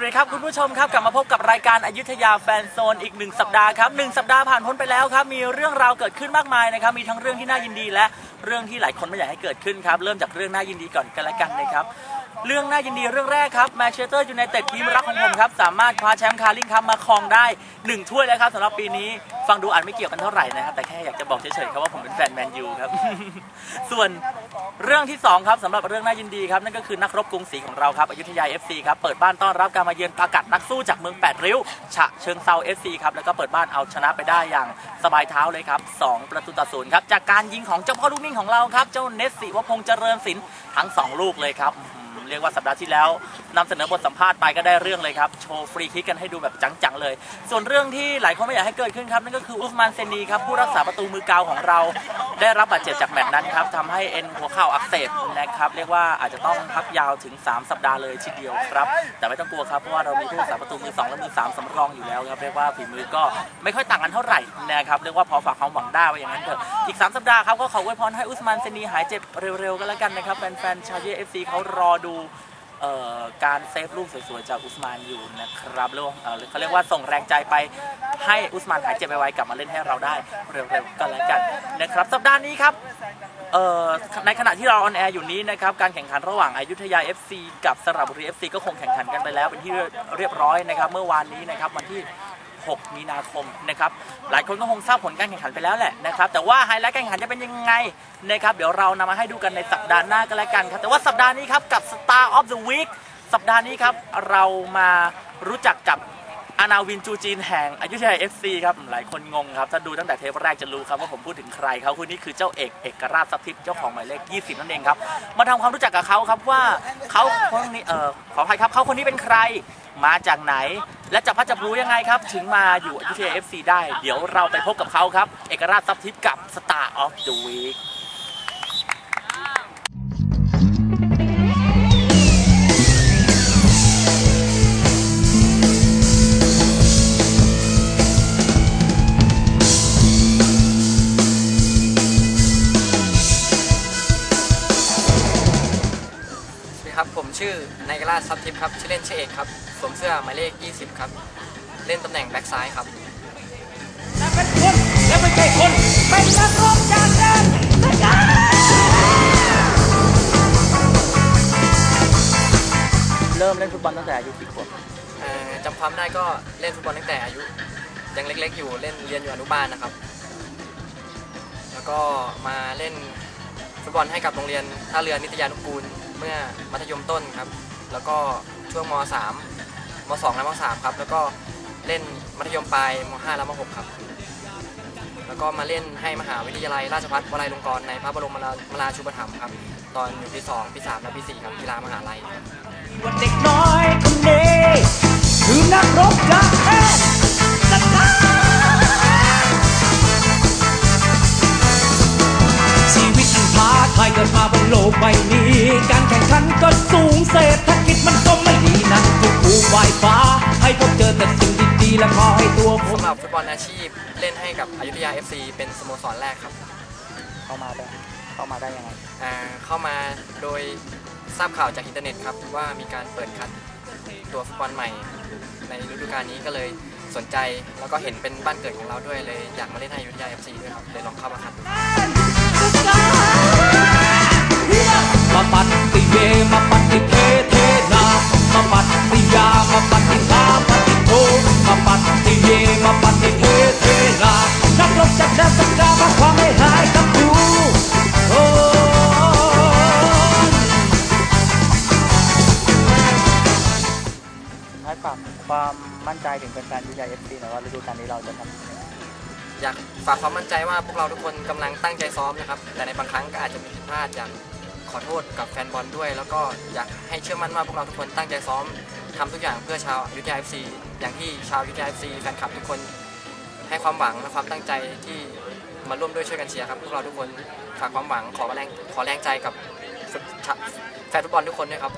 วัสดีครับคุณผู้ชมครับกลับมาพบกับรายการอายุทยาแฟนโซนอีกหนึ่งสัปดาห์ครับหนึ่งสัปดาห์ผ่านพ้นไปแล้วครับมีเรื่องราวเกิดขึ้นมากมายนะครับมีทั้งเรื่องที่น่ายินดีและเรื่องที่หลายคนไม่อยากให้เกิดขึ้นครับเริ่มจากเรื่องน่ายินดีก่อนกันละกันนะครับเรื่องน่ายินดีเรื่องแรกครับแมนเชสเตอร์ยูไนเต็ดทีมรักของผมครับสามารถคว้าแชมป์คาร์ลิงครับมาครองได้หนึ่งถ้วยแล้วครับสำหรับปีนี้ ฟังดูอาจไม่เกี่ยวกันเท่าไหร่นะครับ แต่แค่อยากจะบอกเฉยๆครับว่าผมเป็นแฟนแมนยูครับ ส่วนเรื่องที่สองครับสำหรับเรื่องน่ายินดีครับนั่นก็คือนักรบกรุงศรีของเราครับอยุธยา FC ครับเปิดบ้านต้อนรับการมาเยือนปากัดนักสู้จากเมืองแปดริ้ว ฉะเชิงเซา FC ครับแล้วก็เปิดบ้านเอาชนะไปได้อย่างสบายเท้าเลยครับสองประตูต่อศูนย์ครับจากการยิงของเจ้าพ่อลูกนิ่งของเราครับเจ้าเนสสิวพงษ์เจริญศิลป์ทั้งสองลูกเลยครับเรียกว่าสัปดาห์ที่แล้ว นำเสนอบทสัมภาษณ์ไปก็ได้เรื่องเลยครับโชว์ฟรีคิกกันให้ดูแบบจังๆเลย ส่วนเรื่องที่หลายคนไม่อยากให้เกิดขึ้นครับนั่นก็คืออุสมานเซนีครับผู้รักษาประตูมือเกาวของเรา ได้รับบาดเจ็บจากแมตช์นั้นครับทำให้เอ็นหัวเข่าอักเสบนะครับเรียกว่าอาจจะต้องพักยาวถึง 3 สัปดาห์เลยทีเดียวครับ แต่ไม่ต้องกลัวครับเพราะว่าเรามีผู้รักษาประตูมือ2และมือ3สำรองอยู่แล้วครับเรียกว่าฝีมือก็ไม่ค่อยต่างกันเท่าไหร่นะครับเรียกว่าพอฝากความหวังได้ไว้อย่างนั้นเถอะอีก 3 สัปดาห์ครับก็ขออวยพรให้อุสมานเซนีหายเจ็บเร็วๆก็แล้วกันนะครับแฟนๆชาวเยเอฟซีเขารอดู การเซฟลูกสวยๆจากอุสมานอยู่นะครับเรียกว่าเอ่อเขาเรียกว่าส่งแรงใจไปให้อุสมานหายเจ็บไวๆกลับมาเล่นให้เราได้เร็วๆก็แล้วกันนะครับ สัปดาห์นี้ครับในขณะที่เราออนแอร์อยู่นี้นะครับการแข่งขันระหว่างอายุทยา FC กับสระบุรี FC ก็คงแข่งขันกันไปแล้วเป็นที่เรียบร้อยนะครับ เมื่อวานนี้นะครับวันที่ 6 มีนาคมนะครับหลายคนก็คงทราบผลการแข่งขันไปแล้วแหละนะครับแต่ว่าไฮไลท์การแข่งขันจะเป็นยังไงนะครับเดี๋ยวเรานำมาให้ดูกันในสัปดาห์หน้าก็แล้วกันครับแต่ว่าสัปดาห์นี้ครับกับ Star of the Week สัปดาห์นี้ครับเรามารู้จักกับอานาวินจูจีนแห่งอยุธยา FC ครับหลายคนงงครับ ถ้าดูตั้งแต่เทปแรกจะรู้ครับว่าผมพูดถึงใครเขาคนนี้คือเจ้าเอกเอกราชทรัพย์ทิพย์เจ้าของหมายเลข 20 นั่นเองครับ มาทำความรู้จักกับเขาครับว่าเขาคนนี้เออขออภัยครับเขาคนนี้เป็นใคร มาจากไหน และจะพัดจะรู้ยังไงครับ ถึงมาอยู่อยุธยา FC ได้ เดี๋ยวเราไปพบกับเขาครับ เอกราชทรัพย์ทิพย์กับสตาร์ออฟเดอะวีค ผมชื่อนายกราชทรัพย์ทิพย์ครับ ชื่อเล่นชื่อเอกครับ สวมเสื้อหมายเลข 20 ครับ เล่นตำแหน่งแบ็กซ้ายครับและเป็นคนและไม่ใช่คน เป็นนักรบจากแดนสกายเริ่มเล่นฟุตบอลตั้งแต่อายุกี่ขวบเอ่อจำความได้ก็เล่นฟุตบอลตั้งแต่อายุยังเล็ก ๆ อยู่เล่นเรียนอยู่อนุบาลนะครับ แล้วก็มาเล่นฟุตบอลให้กับโรงเรียนท่าเรือนิตยานุกูล เมื่อมัธยมต้นครับ แล้วก็ช่วงม .3 ม .2 และม .3 ครับ แล้วก็เล่นมัธยมปลายม .5 และม .6 ครับ แล้วก็มาเล่นให้มหาวิทยาลัยราชภัฏวลัยลงกรณ์ในพระบรมมราชูปถัมภ์ครับ ตอนอยู่ปี 2 ปี 3 และปี 4 ครับกีฬามหาลัยว่าเด็กน้อยคนนี้คือนักรบก กใบนี้ การแข่งขันก็สูงเศรษฐกิจมันก็ไม่ดีนั่นทุกปูไหวฟ้า ให้พบเจอแต่สิ่งดีๆและขอให้ตัวผมสำหรับฟุตบอลอาชีพเล่นให้กับอยุธยา FC เป็นสโมสรแรกครับ เข้ามาได้เข้ามาได้ยังไงอ่าเข้ามาโดยทราบข่าวจากอินเทอร์เน็ตครับว่ามีการเปิดคัดตัวฟุตบอลใหม่ ในฤดูกาลนี้ก็เลยสนใจแล้วก็เห็นเป็นบ้านเกิดของเราด้วยเลยอยากมาเล่นให้อยุธยา FC ด้วยครับเลยลองเข้ามาคัดดู มาปัดติเยมาปัดติเทเทนามาปัดติยามาปัดติทาปัดติโทมาปัดติเยมาปัดติเทเทนานักรบจากแดนสกามาความไม่หายกับดูโอ้ให้ฝากความมั่นใจถึงแฟนๆอยุธยา FC หน่อยว่าฤดูกาลนี้เราจะทำอยากฝากความมั่นใจว่าพวกเราทุกคนกำลังตั้งใจซ้อมนะครับ แต่ในบางครั้งก็อาจจะมีผิดพลาดอย่าก ขอโทษกับแฟนบอลด้วย แล้วก็อยากให้เชื่อมั่นว่าพวกเราทุกคนตั้งใจซ้อมทำทุกอย่างเพื่อชาวยุธยา FC อย่างที่ชาวอยุธยา FC แฟนคลับทุกคนให้ความหวังและความตั้งใจที่มาร่วมด้วยช่วยกันเชียร์ครับพวกเราทุกคนฝากความหวังขอแรงขอแรงใจกับแฟนฟุตบอลทุกคนด้วยครับ